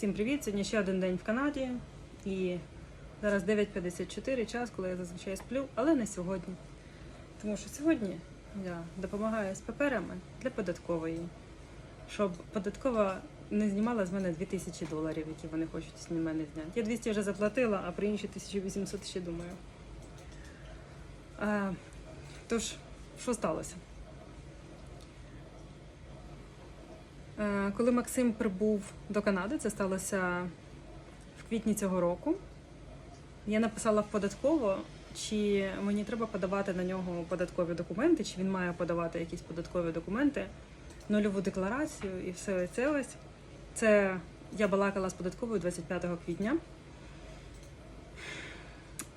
Всім привіт! Сьогодні ще один день в Канаді. І зараз 9.54 час, коли я зазвичай сплю, але не сьогодні. Тому що сьогодні я допомагаю з паперами для податкової, щоб податкова не знімала з мене 2000 доларів, які вони хочуть з мене зняти. Я 200 вже заплатила, а про інші 1800 ще думаю. А, тож, що сталося? Коли Максим прибув до Канади, це сталося в квітні цього року. Я написала в податково, чи мені треба подавати на нього податкові документи, чи він має подавати якісь податкові документи, нульову декларацію і все це ось. Це я балакала з податковою 25 квітня.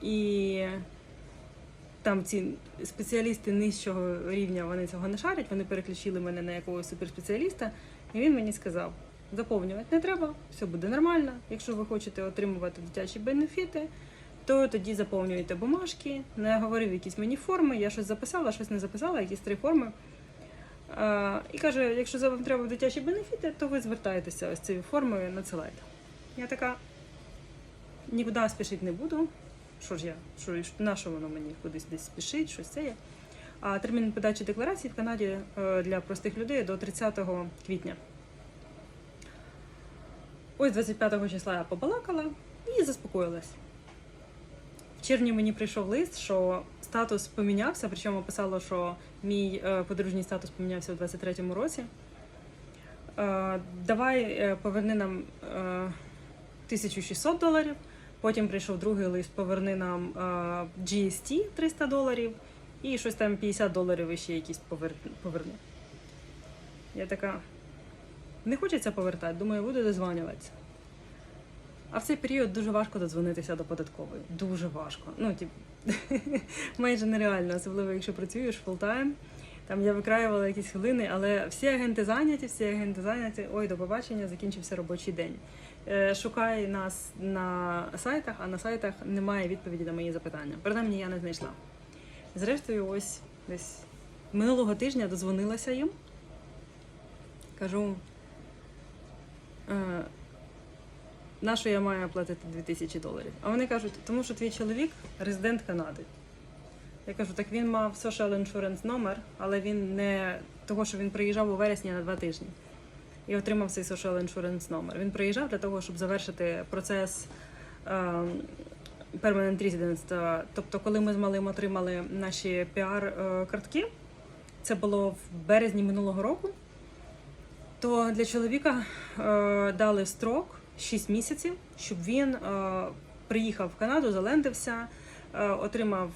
І там ці спеціалісти нижчого рівня вони цього не шарять, вони переключили мене на якогось суперспеціаліста, і він мені сказав: заповнювати не треба, все буде нормально. Якщо ви хочете отримувати дитячі бенефіти, то тоді заповнюєте бумажки. Не говорив якісь мені форми, я щось записала, щось не записала, якісь три форми. А, і каже: якщо вам треба дитячі бенефіти, то ви звертаєтеся ось цією формою, надсилайте. Я така нікуди спішити не буду. Що ж я? Що, на що воно мені кудись десь спішить, щось це є. А термін подачі декларації в Канаді е, для простих людей до 30 квітня. Ось 25 числа я побалакала і заспокоїлась. В червні мені прийшов лист, що статус помінявся, причому писало, що мій е, подружній статус помінявся у 23-му році. Е, давай поверни нам е, 1600 доларів. Потім прийшов другий лист, поверни нам е, GST 300 доларів і щось там 50 доларів іще якісь повер... поверни. Я така, не хочеться повертати, думаю, буду дозвонюватися. А в цей період дуже важко додзвонитися до податкової. Дуже важко. Ну, тип, майже нереально, особливо якщо працюєш фултайм. Там я викраювала якісь хвилини, але всі агенти зайняті, всі агенти зайняті. Ой, до побачення, закінчився робочий день. Е, Шукай нас на сайтах, а на сайтах немає відповіді на мої запитання. Принаймні я не знайшла. Зрештою, ось десь минулого тижня дозвонилася їм. Кажу, е, на що я маю платити 2000 доларів? А вони кажуть, тому що твій чоловік резидент Канади. Я кажу, так він мав social insurance номер, але він не того, що він приїжджав у вересні на два тижні і отримав цей social insurance номер. Він приїжджав для того, щоб завершити процес е, permanent residence. Тобто, коли ми з малим отримали наші піар-картки, це було в березні минулого року, то для чоловіка е, дали строк 6 місяців, щоб він е, приїхав в Канаду, залендився, е, отримав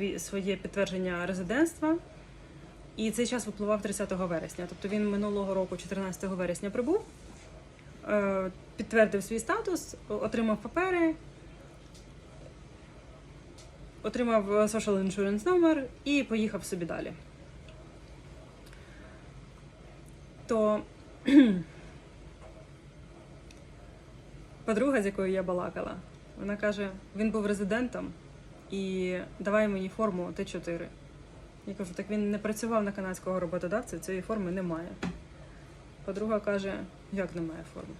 е, своє підтвердження резидентства. І цей час випливав 30 вересня. Тобто він минулого року, 14 вересня, прибув, е, підтвердив свій статус, отримав папери, отримав е, social insurance номер і поїхав собі далі. То подруга, з якою я балакала, вона каже: він був резидентом і давай мені форму Т4. Я кажу, так він не працював на канадського роботодавця, цієї форми немає. Подруга каже, як немає форми?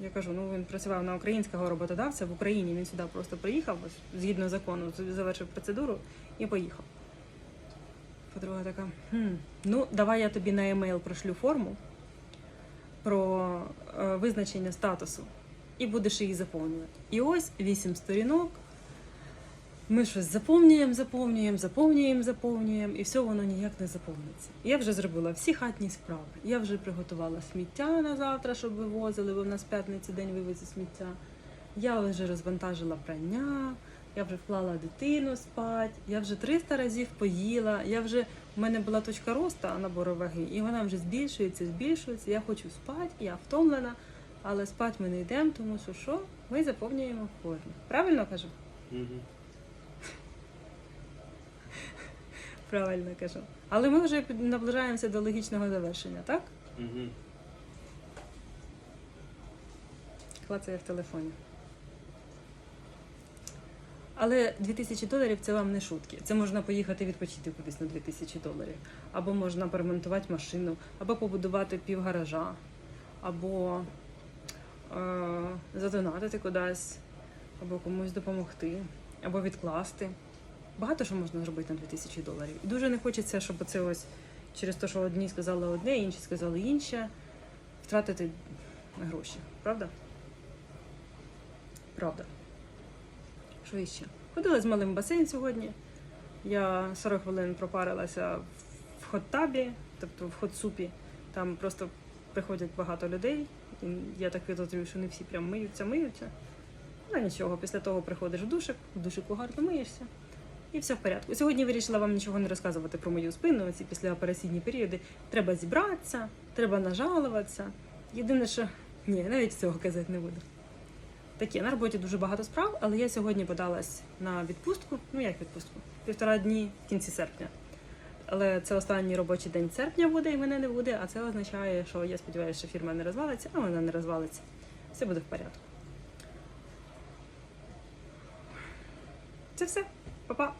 Я кажу, ну він працював на українського роботодавця в Україні. Він сюди просто приїхав, згідно закону, завершив процедуру і поїхав. Подруга така: хм, ну давай я тобі на емейл прошлю форму про е, визначення статусу і будеш її заповнювати. І ось вісім сторінок. Ми щось заповнюємо, заповнюємо, заповнюємо, заповнюємо, і все воно ніяк не заповниться. Я вже зробила всі хатні справи. Я вже приготувала сміття на завтра, щоб вивозили, бо в нас в п'ятницю день вивезу сміття. Я вже розвантажила прання, я вже вклала дитину спать, я вже 300 разів поїла. Я вже у мене була точка росту набору ваги, і вона вже збільшується, збільшується. Я хочу спати, я втомлена, але спати ми не йдемо, тому що що? Ми заповнюємо форму. Правильно кажу? Мгм. Правильно кажу. Але ми вже наближаємося до логічного завершення, так? Мгм. Клацає в телефоні. Але 2000 доларів це вам не шутки. Це можна поїхати відпочити кудись на 2000 доларів. Або можна поремонтувати машину, або побудувати пів гаража, або задонатити кудись, або комусь допомогти, або відкласти. Багато що можна зробити на 2000 доларів. І дуже не хочеться, щоб це ось через те, що одні сказали одне, інші сказали інше, втратити гроші. Правда? Правда. Що іще? Ходила з малим басейн сьогодні. Я 40 хвилин пропарилася в хот-табі, тобто в хот-супі. Там просто приходять багато людей. Я так підозрюю, що не всі прям миються, миються. Ну нічого, після того приходиш в душик, в душику гарно миєшся. І все в порядку. Сьогодні вирішила вам нічого не розказувати про мою спину, ці післяопераційні періоди. Треба зібратися, треба нажалуватися. Єдине, що ні, навіть цього казати не буду. Таке, на роботі дуже багато справ, але я сьогодні подалась на відпустку. Ну як відпустку? Півтора дні в кінці серпня. Але це останній робочий день серпня буде і мене не буде, а це означає, що я сподіваюся, що фірма не розвалиться, а вона не розвалиться. Все буде в порядку. Це все. Па-па!